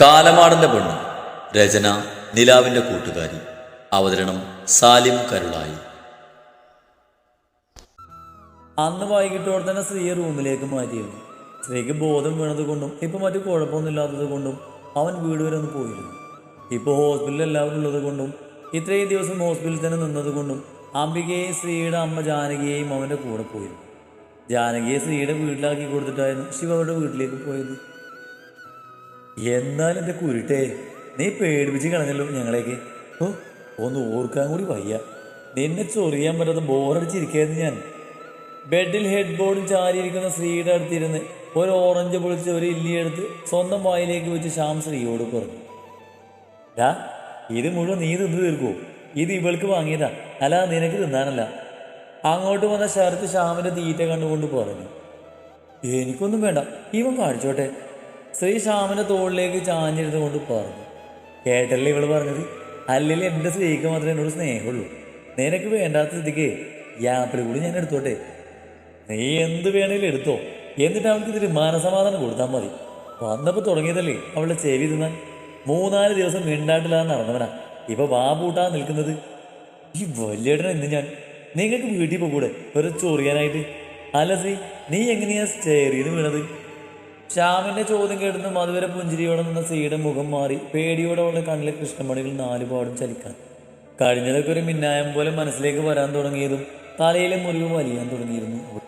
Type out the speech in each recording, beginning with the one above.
കാലമാടന്റെ പെണ്ണ്. രചന നിലാവിന്റെ കൂട്ടുകാരി. അവതരണം സാലിം കരുളായി. അന്ന് വൈകിട്ടോടെ തന്നെ സ്ത്രീയെ റൂമിലേക്ക് മാറ്റിയിരുന്നു. സ്ത്രീക്ക് ബോധം വീണത് കൊണ്ടും ഇപ്പൊ മറ്റു കുഴപ്പമൊന്നുമില്ലാത്തത് കൊണ്ടും അവൻ വീട് വരെ ഒന്ന് പോയിരുന്നു. ഇപ്പോൾ ഹോസ്പിറ്റലിൽ എല്ലാവരും ഉള്ളത് കൊണ്ടും ഇത്രയും ദിവസം ഹോസ്പിറ്റലിൽ തന്നെ നിന്നത് കൊണ്ടും അംബികയെയും സ്ത്രീയുടെ അമ്മ ജാനകിയെയും അവന്റെ കൂടെ പോയിരുന്നു. ജാനകിയെ സ്ത്രീയുടെ വീട്ടിലാക്കി കൊടുത്തിട്ടായിരുന്നു ശിവ അവരുടെ വീട്ടിലേക്ക് പോയത്. എന്നാൽ എന്റെ കുരുട്ടേ. നീ പേടിപ്പിച്ച് കളഞ്ഞല്ലോ ഞങ്ങളേക്ക് ഓ ഒന്ന് ഓർക്കാൻ കൂടി വയ്യ. നിന്നെ ചൊറിയാൻ പറ്റാത്ത ബോറടിച്ചിരിക്കായിരുന്നു ഞാൻ. ബെഡിൽ ഹെഡ് ബോർഡിൽ ചാരിയിരിക്കുന്ന സ്ത്രീയുടെ അടുത്തിരുന്ന് ഒരു ഓറഞ്ച് പൊളിച്ച് ഒരു ഇല്ലിയെടുത്ത് സ്വന്തം വായിലേക്ക് വെച്ച് ശ്യാം സ്ത്രീയോട് പറഞ്ഞു. ഡാ ഇത് മുഴുവൻ നീ തിന്നു തീർക്കുമോ ഇത് ഇവൾക്ക് വാങ്ങിയതാ. അല്ല നിനക്ക് തിന്നാനല്ല. അങ്ങോട്ട് വന്ന ശരത്ത് ശ്യാമിന്റെ തീറ്റ കണ്ടുകൊണ്ട് പറഞ്ഞു. എനിക്കൊന്നും വേണ്ട. ഇവൻ കാണിച്ചോട്ടെ. ശ്രീ ശ്യാമിന്റെ തോളിലേക്ക് ചാഞ്ഞിരുന്നു കൊണ്ട് പറഞ്ഞു. കേട്ടല്ലേ ഇവൾ പറഞ്ഞത്? അല്ലെങ്കിൽ എന്റെ സ്ത്രീക്ക് മാത്രമേ എന്നോട് സ്നേഹമുള്ളൂ. നിനക്ക് വേണ്ടാത്ത സ്ഥിതിക്ക് യാപ്പിളി കൂടി ഞാൻ എടുത്തോട്ടെ? നീ എന്ത് വേണേലും എടുത്തോ. എന്നിട്ട് അവൾക്ക് ഇതിന് മാനസമാധാനം കൊടുത്താൽ മതി. വന്നപ്പോൾ തുടങ്ങിയതല്ലേ അവളുടെ ചെവി തിന്നാൻ? മൂന്നാൽ ദിവസം മിണ്ടാട്ടില്ലാതെ നടന്നവനാ. ഇപ്പൊ വാപൂട്ടാ നിൽക്കുന്നത്. ഈ വലിയേട്ടൻ എന്ന് ഞാൻ. നിങ്ങൾക്ക് വീട്ടിൽ പോകൂടെ? ഒരു ചൊറിയാനായിട്ട്. അല്ല ശ്രീ നീ എങ്ങനെയാ സ്റ്റേറിയിൽ വീണത്? ശ്യാമിന്റെ ചോദ്യം കേട്ടതും അതുവരെ പുഞ്ചിരിയോടെ നിന്ന സ്ത്രീയുടെ മുഖം മാറി പേടിയോടെ അവളുടെ കണ്ണിലെ കൃഷ്ണമണികൾ നാലുപാടും ചലിക്കാൻ. കഴിഞ്ഞതൊക്കെ ഒരു മിന്നായം പോലെ മനസ്സിലേക്ക് വരാൻ തുടങ്ങിയതും തലയിലെ മുറിവ് വലിയാൻ തുടങ്ങിയിരുന്നു.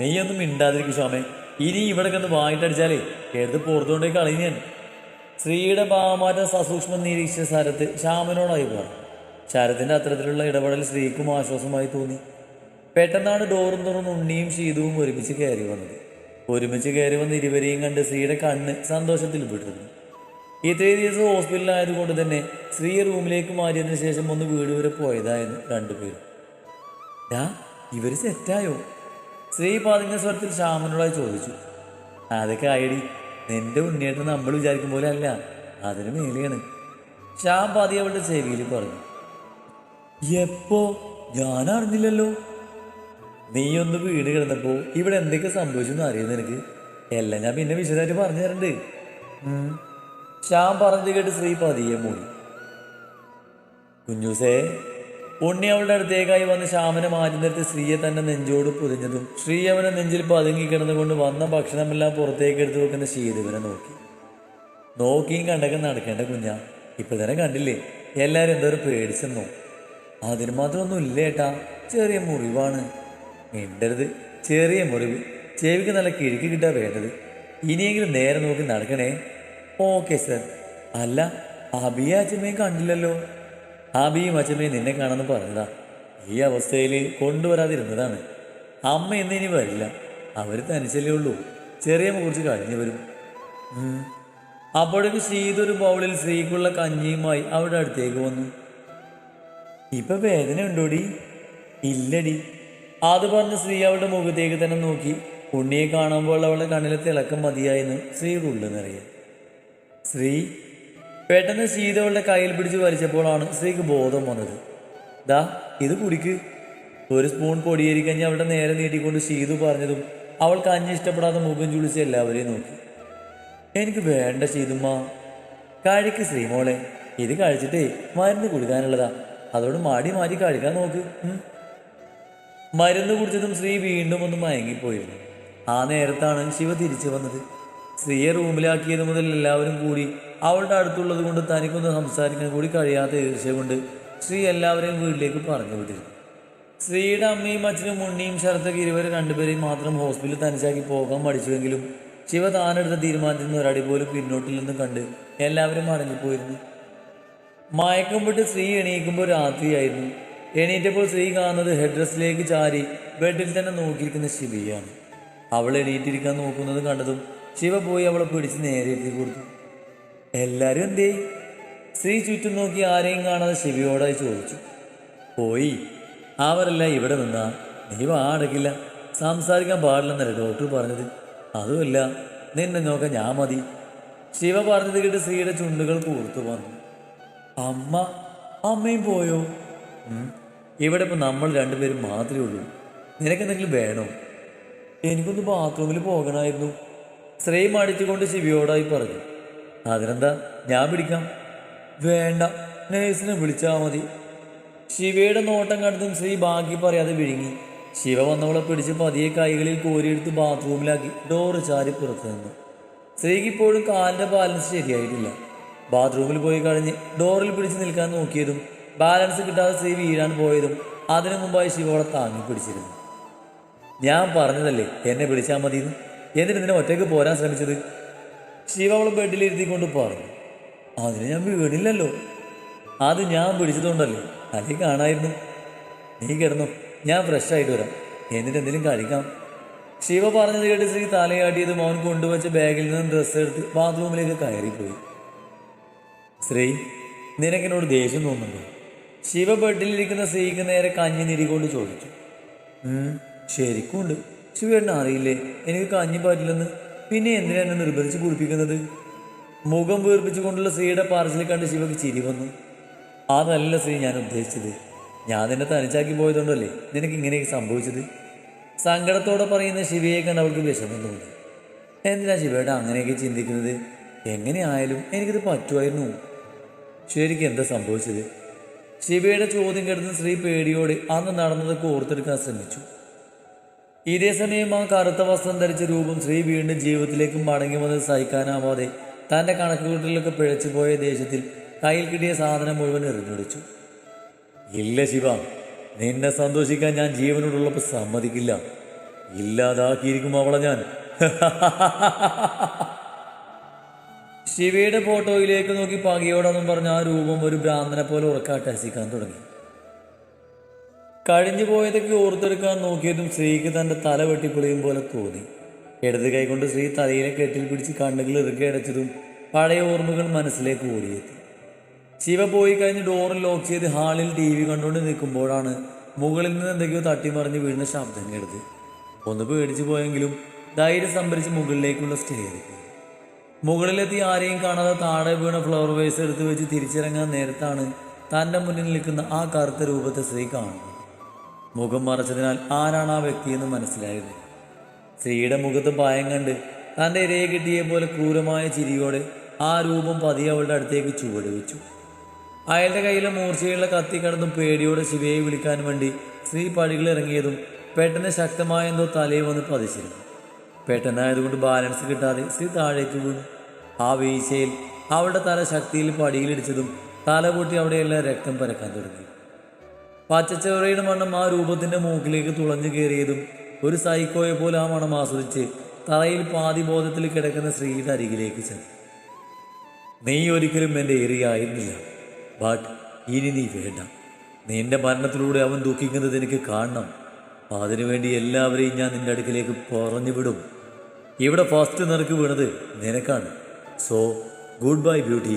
നെയ്യൊന്നും മിണ്ടാതിരിക്കും ശ്യാമേ. ഇനി ഇവിടെ കണ്ട് വായിട്ടടിച്ചാലേ എടുത്ത് പുറത്തുകൊണ്ടേ കളയും ഞാൻ. സ്ത്രീയുടെ ഭാവമാറ്റം സസൂക്ഷ്മം നിരീക്ഷിച്ച ശരത്ത് ശ്യാമനോടായി പറഞ്ഞു. ശരത്തിന്റെ അത്തരത്തിലുള്ള ഇടപെടൽ സ്ത്രീക്കും ആശ്വാസമായി തോന്നി. പെട്ടെന്നാണ് ഡോറും തുറന്ന് ഉണ്ണിയും ശീതവും ഒരുമിച്ച് കയറി വന്നത്. ഒരുമിച്ച് കയറി വന്ന് ഇരുവരെയും കണ്ട് സ്ത്രീയുടെ കണ്ണ് സന്തോഷത്തിൽ പെട്ടിരുന്നു ഇത്രയും ദിവസം ഹോസ്പിറ്റലായതുകൊണ്ട് തന്നെ സ്ത്രീ റൂമിലേക്ക് മാറിയതിന് ശേഷം ഒന്ന് വീട് വരെ പോയതായിരുന്നു രണ്ടുപേരും. ഡാ ഇവർ സെറ്റായോ? ശ്രീ പതിഞ്ഞ സ്വരത്തിൽ ശ്യാമനോടായി ചോദിച്ചു. അതൊക്കെ ആയടി നിന്റെ ഉണ്ണിയേട്ടൻ നമ്മൾ വിചാരിക്കും പോലെ അല്ല അതിന് മേലെയാണ്. ശ്യാം പതി അവളുടെ ചെവിയിൽ പറഞ്ഞു. എപ്പോ? ഞാൻ അറിഞ്ഞില്ലല്ലോ. നീ ഒന്ന് വീട് കിടന്നപ്പോ ഇവിടെ എന്തൊക്കെ സംഭവിച്ചെന്ന് അറിയുന്നു നിനക്ക്? എല്ലാം ഞാൻ പിന്നെ വിശദമായിട്ട് പറഞ്ഞു തരണ്ട്. ശ്യാം പറഞ്ഞത് കേട്ട് ശ്രീ പതിയെ മൂടി. കുഞ്ഞൂസേ ഉണ്ണി അവളുടെ അടുത്തേക്കായി വന്ന് ശ്യാമനെ മാറ്റി നിർത്തി സ്ത്രീയെ തന്നെ നെഞ്ചോട് പൊതിഞ്ഞതും ശ്രീ അവനെ നെഞ്ചിൽ പതുങ്ങി കിടന്നുകൊണ്ട് വന്ന ഭക്ഷണമെല്ലാം പുറത്തേക്ക് എടുത്തു വെക്കുന്ന ശീതവനെ നോക്കി. നോക്കിയും കണ്ടൊക്കെ നടക്കേണ്ട കുഞ്ഞ ഇപ്പൊ തന്നെ കണ്ടില്ലേ? എല്ലാവരും എന്തോരം പേടിച്ചെന്നോ. അതിന് മാത്രമൊന്നും ഇല്ലേട്ടാ ചെറിയ മുറിവാണ്. മിണ്ടരുത്. ചെറിയ മുറിവ്. ചെവിക്ക് നല്ല കിഴക്ക് കിട്ടാ വേണ്ടത്. ഇനിയെങ്കിലും നേരെ നോക്കി നടക്കണേ. Okay sir. അല്ല അബിയ അച്ഛമ്മയും കണ്ടില്ലല്ലോ. അബിയും അച്ഛമ്മയും നിന്നെ കാണാമെന്ന് പറഞ്ഞതാ. ഈ അവസ്ഥയിൽ കൊണ്ടുവരാതിരുന്നതാണ്. അമ്മ ഇന്ന് ഇനി വരില്ല. അവർ തനിച്ചല്ലേ ഉള്ളൂ. ചെറിയ കുറിച്ച് കഴിഞ്ഞു വരും. അപ്പോഴേക്ക് ശീത ഒരു ബൗളിൽ സ്ത്രീക്കുള്ള കഞ്ഞിയുമായി അവിടെ അടുത്തേക്ക് വന്നു. ഇപ്പൊ വേദന ഉണ്ടോടി ഇല്ലടി. അത് പറഞ്ഞ് സ്ത്രീ അവളുടെ മുഖത്തേക്ക് തന്നെ നോക്കി. ഉണ്ണിയെ കാണുമ്പോൾ അവളുടെ കണ്ണിലെ തിളക്കം മതിയായെന്ന് സ്ത്രീയുടെ ഉള്ളിൽ നിന്നറിയാം സ്ത്രീ പെട്ടെന്ന് സീത അവളുടെ കയ്യിൽ പിടിച്ച് വലിച്ചപ്പോഴാണ് സ്ത്രീക്ക് ബോധം വന്നത്. ദാ ഇത് കുടിക്ക്. ഒരു സ്പൂൺ പൊടിയേരിക്കഞ്ഞ് കഞ്ഞി അവളുടെ നേരെ നീട്ടിക്കൊണ്ട് സീതു പറഞ്ഞതും അവൾ കഞ്ഞി ഇഷ്ടപ്പെടാതെ മുഖം ചുളിച്ച് എല്ലാവരെയും നോക്കി. എനിക്ക് വേണ്ട സീതുമ്മ കഴിക്ക് ശ്രീമോളെ ഇത് കഴിച്ചിട്ടേ മരുന്ന് കുടിക്കാനുള്ളതാ. അതോട് മാടി മാറ്റി കഴിക്കാൻ നോക്ക്. മരുന്ന് കുടിച്ചതും ശ്രീ വീണ്ടും ഒന്ന് മയങ്ങിപ്പോയിരുന്നു. ആ നേരത്താണ് ശിവ തിരിച്ചു വന്നത്. സ്ത്രീയെ റൂമിലാക്കിയത് മുതൽ എല്ലാവരും കൂടി അവളുടെ അടുത്തുള്ളത് കൊണ്ട് തനിക്കൊന്ന് സംസാരിക്കാൻ കൂടി കഴിയാത്ത ഈർഷ്യ കൊണ്ട് ശ്രീ എല്ലാവരെയും വീട്ടിലേക്ക് പറഞ്ഞു വിട്ടിരുന്നു ശ്രീയുടെ അമ്മയും അച്ഛനും ഉണ്ണിയും ശരത്തൊക്കെ ഇരുവരെ രണ്ടുപേരെയും മാത്രം ഹോസ്പിറ്റലിൽ തനിച്ചാക്കി പോകാൻ പഠിച്ചുവെങ്കിലും ശിവ താനെടുത്ത തീരുമാനത്തിൽ നിന്ന് ഒരടി പോലും പിന്നോട്ടില്ലെന്നും കണ്ട് എല്ലാവരും മടങ്ങിപ്പോയിരുന്നു. മയക്കം വിട്ട് സ്ത്രീ എണീക്കുമ്പോൾ രാത്രിയായിരുന്നു. എണീറ്റപ്പോൾ സ്ത്രീ കാണുന്നത് ഹെഡ് ഡ്രസ്സിലേക്ക് ചാരി ബെഡിൽ തന്നെ നോക്കിയിരിക്കുന്ന ശിവയാണ്. അവൾ എണീറ്റിരിക്കാൻ നോക്കുന്നത് കണ്ടതും ശിവ പോയി അവളെ പിടിച്ച് നേരെ എത്തി കൊടുത്തു. എല്ലാരും എന്തേ സ്ത്രീ ചുറ്റും നോക്കി ആരെയും കാണാതെ ശിവയോടായി ചോദിച്ചു. പോയി. അവരല്ല ഇവിടെ നിന്നാ. നീ വാടക്കില്ല സംസാരിക്കാൻ പാടില്ലെന്നല്ലേ ഡോക്ടർ പറഞ്ഞത്? അതുമല്ല നിന്നെ നോക്കാൻ ഞാൻ മതി. ശിവ പറഞ്ഞത് കേട്ട് സ്ത്രീയുടെ ചുണ്ടുകൾ കൂർത്തു വന്നു അമ്മ അമ്മയും പോയോ. ഇവിടെ ഇപ്പോൾ നമ്മൾ രണ്ടുപേരും മാത്രമേ ഉള്ളൂ. നിനക്കെന്തെങ്കിലും വേണോ? എനിക്കൊന്ന് ബാത്റൂമിൽ പോകണമായിരുന്നു സ്ത്രീ മടിച്ചുകൊണ്ട് ശിവിയോടായി പറഞ്ഞു. അതിനെന്താ? ഞാൻ പിടിക്കാം. വേണ്ട. നേഴ്സിനെ വിളിച്ചാൽ മതി. ശിവയുടെ നോട്ടം കണ്ടതും ശ്രീ ബാക്കി പറയാതെ വിഴുങ്ങി. ശിവ വന്നവളെ പിടിച്ച് പതിയെ കൈകളിൽ കോരിയെടുത്ത് ബാത്റൂമിലാക്കി ഡോറ് ചാരി പുറത്തു നിന്നു. സ്ത്രീക്ക് ഇപ്പോഴും കാലിന്റെ ബാലൻസ് ശരിയായിട്ടില്ല. ബാത്റൂമിൽ പോയി കഴിഞ്ഞ് ഡോറിൽ പിടിച്ച് നിൽക്കാൻ നോക്കിയതും ബാലൻസ് കിട്ടാതെ സ്ത്രീ വീഴാൻ പോയതും അതിനു മുമ്പായി ശിവോടെ താങ്ങി പിടിച്ചിരുന്നു. ഞാൻ പറഞ്ഞതല്ലേ എന്നെ വിളിച്ചാൽ മതിയെന്ന്? എന്നിട്ട് നിന്നെ ഒറ്റയ്ക്ക് പോരാൻ ശ്രമിച്ചത്? ശിവ അവളെ ബെഡിലിരുത്തിക്കൊണ്ട് പറഞ്ഞു അതിന് ഞാൻ വീണില്ലല്ലോ. അത് ഞാൻ പിടിച്ചതുകൊണ്ടല്ലേ അല്ലെങ്കിൽ കാണായിരുന്നു? നീ കിടന്നു ഞാൻ ഫ്രഷ് ആയിട്ട് വരാം. എന്നിട്ട് എന്തെങ്കിലും കഴിക്കാം. ശിവ പറഞ്ഞത് കേട്ട് ശ്രീ തലയാട്ടിയത് മോൻ കൊണ്ടുവച്ച ബാഗിൽ നിന്ന് ഡ്രസ്സ് എടുത്ത് ബാത്റൂമിലേക്ക് കയറിപ്പോയി. ശ്രീ നിനക്കെന്നോട് ദേഷ്യം തോന്നുന്നുണ്ടോ? ശിവ ബെഡിലിരിക്കുന്ന സ്ത്രീക്ക് നേരെ കഞ്ഞി നിരികൊണ്ട് ചോദിച്ചു. ശരിക്കും ഉണ്ട് ശിവേട്ടൻ അറിയില്ലേ? എനിക്ക് കഞ്ഞി പറ്റില്ലെന്ന്. പിന്നെ എന്തിനാ എന്നെ നിർബന്ധിച്ച് കുടിപ്പിക്കുന്നത് മുഖം വീർപ്പിച്ചുകൊണ്ടുള്ള സ്ത്രീയുടെ പാർസൽ കണ്ട് ശിവക്ക് ചിരി വന്നു. അതല്ല സ്ത്രീ ഞാൻ ഉദ്ദേശിച്ചത്. ഞാൻ നിന്നെ തനിച്ചാക്കി പോയതുകൊണ്ടല്ലേ നിനക്ക് ഇങ്ങനെയൊക്കെ സംഭവിച്ചത്? സങ്കടത്തോടെ പറയുന്ന ശിവയെ കണ്ട് അവൾക്ക് വിഷമം തോന്നി എന്തിനാ ശിവയുടെ അങ്ങനെയൊക്കെ ചിന്തിക്കുന്നത്? എങ്ങനെയായാലും എനിക്കിത് പറ്റുമായിരുന്നു. ശരിക്കും എന്താ സംഭവിച്ചത്? ശിവയുടെ ചോദ്യം കേട്ടത് സ്ത്രീ പേടിയോട് അന്ന് നടന്നത് ഓർത്തെടുക്കാൻ ശ്രമിച്ചു. ഇതേ സമയം ആ കറുത്ത വസ്ത്രം ധരിച്ച രൂപം ശ്രീ വീണ്ടും ജീവിതത്തിലേക്ക് മടങ്ങി വന്നത് സഹിക്കാനാവാതെ കണക്കുകൂട്ടലിലൊക്കെ പിഴച്ചു പോയ ദേശത്തിൽ കയ്യിൽ കിട്ടിയ സാധനം മുഴുവൻ എറിഞ്ഞൊടിച്ചു. ഇല്ല ശിവ നിന്നെ സന്തോഷിക്കാൻ ഞാൻ ജീവനോടുള്ളപ്പോൾ സമ്മതിക്കില്ല. ഇല്ലാതാക്കിയിരിക്കും അവളെ ഞാൻ. ശിവയുടെ ഫോട്ടോയിലേക്ക് നോക്കി പകയോടെന്നും പറഞ്ഞ ആ രൂപം ഒരു ഭ്രാന്തനെ പോലെ ഉറക്കാട്ട് രസിക്കാൻ തുടങ്ങി. കഴിഞ്ഞു പോയതൊക്കെ ഓർത്തെടുക്കാൻ നോക്കിയതും സ്ത്രീക്ക് തന്റെ തല വെട്ടിപ്പൊളിയും പോലെ തോന്നി. ഇടത് കൈകൊണ്ട് സ്ത്രീ തലയിലെ കെട്ടിൽ പിടിച്ച് കണ്ണുകൾ ഇറുകെ അടച്ചതും പഴയ ഓർമ്മകൾ മനസ്സിലേക്ക് ഓടിയെത്തി. ശിവ പോയി കഴിഞ്ഞ് ഡോറിൽ ലോക്ക് ചെയ്ത് ഹാളിൽ ടി വി കണ്ടുകൊണ്ട് നിൽക്കുമ്പോഴാണ് മുകളിൽ നിന്ന് എന്തൊക്കെയോ തട്ടിമറിഞ്ഞ് വീഴുന്ന ശബ്ദം കേട്ടത്. ഒന്ന് പേടിച്ചു പോയെങ്കിലും ധൈര്യം സംഭരിച്ച് മുകളിലേക്കുള്ള സ്റ്റെയർ മുകളിലെത്തി ആരെയും കാണാതെ താഴെ വീണ ഫ്ലവർ വേസ് എടുത്ത് വെച്ച് തിരിച്ചിറങ്ങാൻ നേരത്താണ് തന്റെ മുന്നിൽ നിൽക്കുന്ന ആ കറുത്ത രൂപത്തെ സ്ത്രീ കാണുന്നത്. മുഖം മറച്ചതിനാൽ ആരാണ് ആ വ്യക്തിയെന്ന് മനസ്സിലായത് സ്ത്രീയുടെ മുഖത്ത് ഭയം കണ്ട് തന്റെ ഇരയെ കിട്ടിയ പോലെ ക്രൂരമായ ചിരിയോടെ ആ രൂപം പതിയെ അവളുടെ അടുത്തേക്ക് ചുവട് വെച്ചു. അയാളുടെ കയ്യിലെ മൂർച്ചയുള്ള കത്തി കടന്നും പേടിയോടെ ശിവയെ വിളിക്കാൻ വേണ്ടി സ്ത്രീ പടികളിറങ്ങിയതും പെട്ടെന്ന് ശക്തമായ എന്തോ തലയിൽ വന്ന് പതിച്ചിരുന്നു. പെട്ടെന്നായതുകൊണ്ട് ബാലൻസ് കിട്ടാതെ സ്ത്രീ താഴേക്ക് വീണു. ആ വീഴ്ചയിൽ അവളുടെ തല ശക്തിയിൽ പടിയിലിടിച്ചതും തല പൊട്ടി അവിടെയെല്ലാം രക്തം പരക്കാൻ തുടങ്ങി. പച്ചച്ചവറയുടെ മണം ആ രൂപത്തിന്റെ മൂക്കിലേക്ക് തുളഞ്ഞു കയറിയതും ഒരു സൈക്കോയെ പോലെ ആ മണം ആസ്വദിച്ച് തറയിൽ പാതി ബോധത്തിൽ കിടക്കുന്ന സ്ത്രീയുടെ അരികിലേക്ക് ചെന്നു. നീ ഒരിക്കലും എന്റെ ഏറിയായിരുന്നില്ല ബട്ട് ഇനി നീ വേണ്ട. നിന്റെ മരണത്തിലൂടെ അവൻ ദുഃഖിക്കുന്നത് എനിക്ക് കാണണം. അതിനുവേണ്ടി എല്ലാവരെയും ഞാൻ നിന്റെ അടുക്കിലേക്ക് പറഞ്ഞു വിടും ഇവിടെ ഫസ്റ്റ് നിനക്ക് വീണത് നിനക്കാണ്. സോ ഗുഡ് ബൈ ബ്യൂട്ടി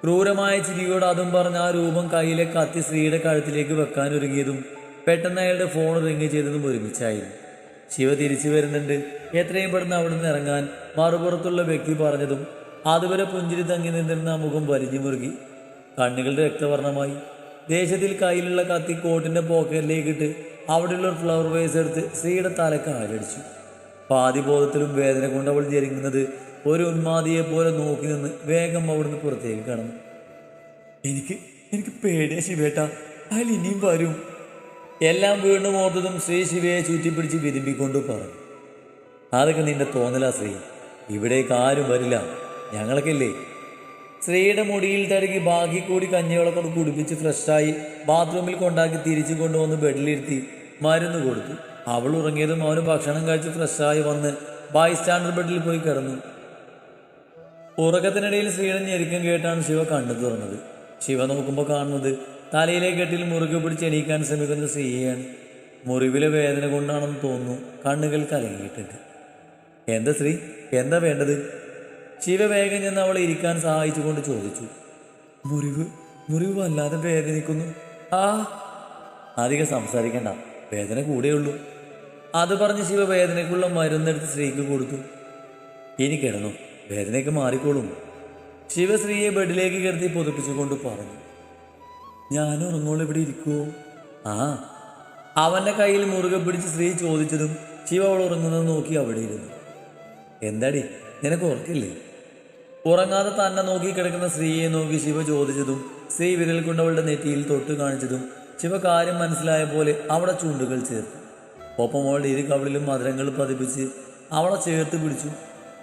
ക്രൂരമായ ചിരിയോട് അതും പറഞ്ഞ ആ രൂപം കയ്യിലെ കത്തി സ്ത്രീയുടെ കഴുത്തിലേക്ക് വെക്കാൻ ഒരുങ്ങിയതും പെട്ടെന്ന് അയാളുടെ ഫോൺ റിങ് ചെയ്തതും ഒരുമിച്ചായിരുന്നു. ശിവ തിരിച്ചു വരുന്നുണ്ട്. എത്രയും പെട്ടെന്ന് അവിടെ നിന്ന് ഇറങ്ങാൻ മറുപുറത്തുള്ള വ്യക്തി പറഞ്ഞതും അതുവരെ പുഞ്ചിരി തങ്ങി നിന്നിരുന്ന മുഖം വലിഞ്ഞു മുറുകി. കണ്ണുകളുടെ രക്തവർണമായി ദേശത്തിൽ കയ്യിലുള്ള കത്തി കോട്ടിന്റെ പോക്കറ്റിലേക്കിട്ട് അവിടെയുള്ള ഫ്ലവർ വേസ് എടുത്ത് സ്ത്രീയുടെ തലക്ക് ആലടിച്ചു പാതിബോധത്തിലും വേദന കൊണ്ട് അവൾ ജരിങ്ങുന്നത് ഒരു ഉന്മാതിയെ പോലെ നോക്കി നിന്ന് വേഗം അവിടുന്ന് പുറത്തേക്ക് കടന്നു. എനിക്ക് എനിക്ക് പേടിയ ശിവേട്ട. അയാൾ ഇനിയും വരും. എല്ലാം വീണ്ടും ഓർത്തതും ശ്രീ ശിവയെ ചുറ്റിപ്പിടിച്ച് വിരുമ്പിക്കൊണ്ട് പറഞ്ഞു. അതൊക്കെ നിന്റെ തോന്നലാ ശ്രീ. ഇവിടേക്ക് ആരും വരില്ല. ഞങ്ങളൊക്കെ ഇല്ലേ സ്ത്രീയുടെ മുടിയിൽ തടുക്കി ബാക്കി കൂടി കഞ്ഞികളൊക്കെ കുടിപ്പിച്ച് ഫ്രഷായി ബാത്റൂമിൽ കൊണ്ടാക്കി തിരിച്ചു കൊണ്ടുവന്ന് ബെഡിലിരുത്തി മരുന്ന് കൊടുത്തു. അവൾ ഉറങ്ങിയതും അവന് ഭക്ഷണം കഴിച്ച് ഫ്രഷായി വന്ന് ബൈ സ്റ്റാൻഡർ ബെഡിൽ പോയി കിടന്നു. ഉറക്കത്തിനിടയിൽ സ്ത്രീയുടെ ഞെരുക്കം കേട്ടാണ് ശിവ കണ്ടു തുറന്നത്. ശിവ നോക്കുമ്പോൾ കാണുന്നത് തലയിലെ കെട്ടിൽ മുറുകെ പിടിച്ച് എണീക്കാൻ ശ്രമിക്കുന്ന സ്ത്രീയാണ്. മുറിവിലെ വേദന കൊണ്ടാണെന്ന് തോന്നുന്നു കണ്ണുകൾ കലങ്ങിയിട്ടുണ്ട്. എന്താ ശ്രീ എന്താ വേണ്ടത്? ശിവ വേഗം ചെന്ന് അവളെ ഇരിക്കാൻ സഹായിച്ചുകൊണ്ട് ചോദിച്ചു. മുറിവ്? മുറിവ് വല്ലാതെ വേദനിക്കുന്നു. ആ. അധികം സംസാരിക്കണ്ട. വേദന കൂടെയുള്ളൂ. അത് പറഞ്ഞ് ശിവ വേദനയ്ക്കുള്ള മരുന്നെടുത്ത് സ്ത്രീക്ക് കൊടുത്തു. ഇനി കിടന്നു. വേദനയൊക്കെ മാറിക്കോളും. ശിവ സ്ത്രീയെ ബെഡിലേക്ക് കിടത്തി പൊതുപ്പിച്ചുകൊണ്ട് പറഞ്ഞു. ഞാൻ ഉറങ്ങോളെ ഇവിടെ ഇരിക്കുവോ? ആ. അവന്റെ കയ്യിൽ മുറുകെ പിടിച്ച് സ്ത്രീ ചോദിച്ചതും ശിവ അവൾ ഉറങ്ങുന്നത് നോക്കി അവിടെ ഇരുന്നു. എന്താടി? നിനക്ക് ഉറക്കില്ലേ? ഉറങ്ങാതെ തന്നെ നോക്കി കിടക്കുന്ന സ്ത്രീയെ നോക്കി ശിവ ചോദിച്ചതും സ്ത്രീ വിരൽ കൊണ്ട് അവളുടെ നെറ്റിയിൽ തൊട്ട് കാണിച്ചതും ശിവ കാര്യം മനസ്സിലായ പോലെ അവിടെ ചൂണ്ടുകൾ ചേർത്തു. ഒപ്പം അവളുടെ ഇരു കവിളിലും മധുരങ്ങൾ പതിപ്പിച്ച് അവളെ ചേർത്ത് പിടിച്ചു.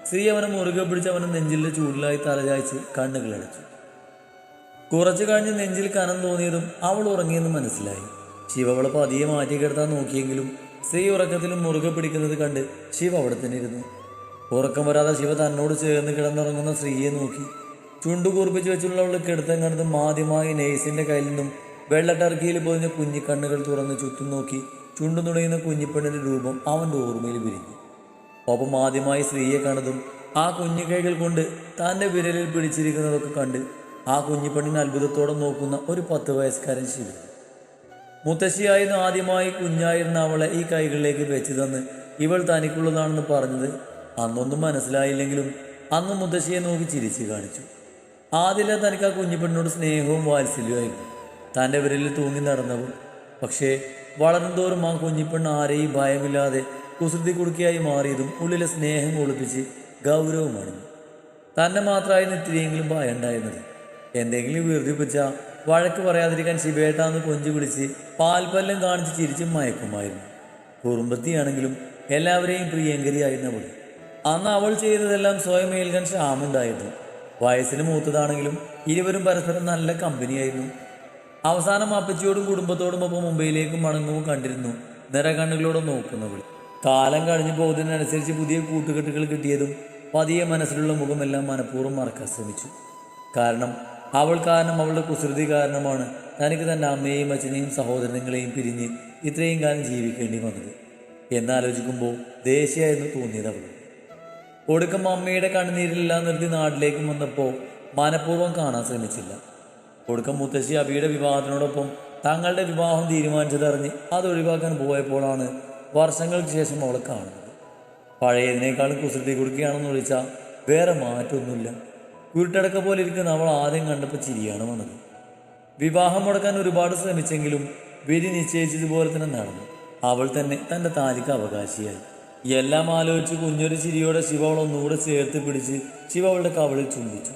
സ്ത്രീ അവനെ മുറുകെ പിടിച്ച് അവനെ നെഞ്ചിലെ ചൂടിലായി തലചായ്ച്ച് കണ്ണുകളടച്ചു കുറച്ചു കഴിഞ്ഞ് നെഞ്ചിൽ കനം തോന്നിയതും അവൾ ഉറങ്ങിയെന്ന് മനസ്സിലായി. ശിവ അവളെ പതിയെ മാറ്റി കിടത്താൻ നോക്കിയെങ്കിലും സ്ത്രീ ഉറക്കത്തിലും മുറുകെ പിടിക്കുന്നത് കണ്ട് ശിവ അവിടെ തന്നെ ഇരുന്നു. ഉറക്കം വരാതെ ശിവ തന്നോട് ചേർന്ന് കിടന്നുറങ്ങുന്ന സ്ത്രീയെ നോക്കി. ചുണ്ടു കൂർപ്പിച്ച് വെച്ചുള്ള അവളുടെ കിടത്തം കണ്ടതും ആദ്യമായി നേഴ്സിന്റെ കയ്യിൽ നിന്നും വെള്ള ടർക്കിയിൽ പൊതിഞ്ഞ കുഞ്ഞിക്കണ്ണുകൾ തുറന്ന് ചുറ്റും നോക്കി. ചുണ്ടു നുണയുന്ന കുഞ്ഞിപ്പെണ്ണിന്റെ രൂപം അവന്റെ ഓർമ്മയിൽ വിരിഞ്ഞു. ഒപ്പം ആദ്യമായി സ്ത്രീയെ കണ്ടതും ആ കുഞ്ഞു കൈകൾ കൊണ്ട് തന്റെ വിരലിൽ പിടിച്ചിരിക്കുന്നതൊക്കെ കണ്ട് ആ കുഞ്ഞിപ്പെണ്ണിനെ അത്ഭുതത്തോടെ നോക്കുന്ന ഒരു പത്ത് വയസ്സുകാരൻ ശിവ മുത്തശ്ശിയായിരുന്നു ആദ്യമായി കുഞ്ഞായിരുന്ന അവളെ ഈ കൈകളിലേക്ക് വെച്ച് തന്ന് ഇവൾ തനിക്കുള്ളതാണെന്ന് പറഞ്ഞത് അന്നൊന്നും മനസ്സിലായില്ലെങ്കിലും അന്ന് മുത്തശ്ശിയെ നോക്കി ചിരിച്ചു കാണിച്ചു. ആദ്യം തനിക്ക് ആ കുഞ്ഞിപ്പെണ്ണിനോട് സ്നേഹവും വാത്സല്യമായിരുന്നു തന്റെ വിരലിൽ തൂങ്ങി നടന്നവൾ. പക്ഷേ വളരും തോറും ആ കുഞ്ഞിപ്പെണ്ണ് ആരെയും ഭയമില്ലാതെ കുസൃതി കുടുക്കിയായി മാറിയതും ഉള്ളിലെ സ്നേഹം ഒളിപ്പിച്ച് ഗൗരവമാണ് തന്നെ മാത്രമായിരുന്നു ഇത്തിരിയെങ്കിലും ഭയം ഉണ്ടായിരുന്നത് എന്തെങ്കിലും വീർത്തിപ്പിച്ച വഴക്ക് പറയാതിരിക്കാൻ ശിവേട്ടാന്ന് കൊഞ്ചു പിടിച്ച് പാൽപ്പല്ലം കാണിച്ച് ചിരിച്ചും മയക്കുമായിരുന്നു. കുറുമ്പത്തിയാണെങ്കിലും എല്ലാവരെയും പ്രിയങ്കരിയായിരുന്നു അവൾ അന്ന് അവൾ ചെയ്തതെല്ലാം സ്വയം ഏൽക്കാൻ ക്ഷാമുണ്ടായിരുന്നു വയസ്സിന് മൂത്തതാണെങ്കിലും ഇരുവരും പരസ്പരം നല്ല കമ്പനിയായിരുന്നു. അവസാനം അപ്പച്ചിയോടും കുടുംബത്തോടും ഒപ്പം മുംബൈയിലേക്കും മടങ്ങുമ്പോൾ കണ്ടിരുന്നു. നിറകണ്ണുകളോടെ നോക്കുന്നവൾ. കാലം കഴിഞ്ഞു പോകുന്നതിനനുസരിച്ച് പുതിയ കൂട്ടുകെട്ടുകൾ കിട്ടിയതും പതിയെ മനസ്സിലുള്ള മുഖമെല്ലാം മനഃപൂർവം മറക്കാൻ ശ്രമിച്ചു. കാരണം അവൾ കാരണം അവളുടെ കുസൃതി കാരണമാണ് തനിക്ക് തന്റെ അമ്മയെയും അച്ഛനെയും സഹോദരങ്ങളെയും പിരിഞ്ഞ് ഇത്രയും കാലം ജീവിക്കേണ്ടി വന്നത്. എന്നാലോചിക്കുമ്പോൾ ദേഷ്യമായിരുന്നു തോന്നിയത് അവൾ ഒടുക്കം അമ്മയുടെ കണ്ണുനീരിലെല്ലാം നിർത്തി നാട്ടിലേക്കും വന്നപ്പോൾ മനഃപൂർവം കാണാൻ ശ്രമിച്ചില്ല. ഒടുക്കം മുത്തശ്ശി അബിയുടെ വിവാഹത്തിനോടൊപ്പം തങ്ങളുടെ വിവാഹം തീരുമാനിച്ചതറിഞ്ഞ് അത് ഒഴിവാക്കാൻ പോയപ്പോഴാണ് വർഷങ്ങൾക്ക് ശേഷം അവളെ കാണുന്നത്. പഴയതിനേക്കാളും കുസൃതി കൊടുക്കുകയാണെന്ന് വിളിച്ചാൽ വേറെ മാറ്റമൊന്നുമില്ല വീട്ടടക്ക പോലെ ഇരിക്കുന്ന അവൾ ആദ്യം കണ്ടപ്പോൾ ചിരിയാണ് വന്നത്. വിവാഹം മുടക്കാൻ ഒരുപാട് ശ്രമിച്ചെങ്കിലും വിധി നിശ്ചയിച്ചതുപോലെ തന്നെ നടന്നു. അവൾ തന്നെ തന്റെ താലിക്ക് അവകാശിയായി. എല്ലാം ആലോചിച്ച് കുഞ്ഞൊരു ചിരിയോടെ ശിവ അവൾ ഒന്നുകൂടെ ചേർത്ത് പിടിച്ച് ശിവ അവളുടെ കവളിൽ ചുംബിച്ചു.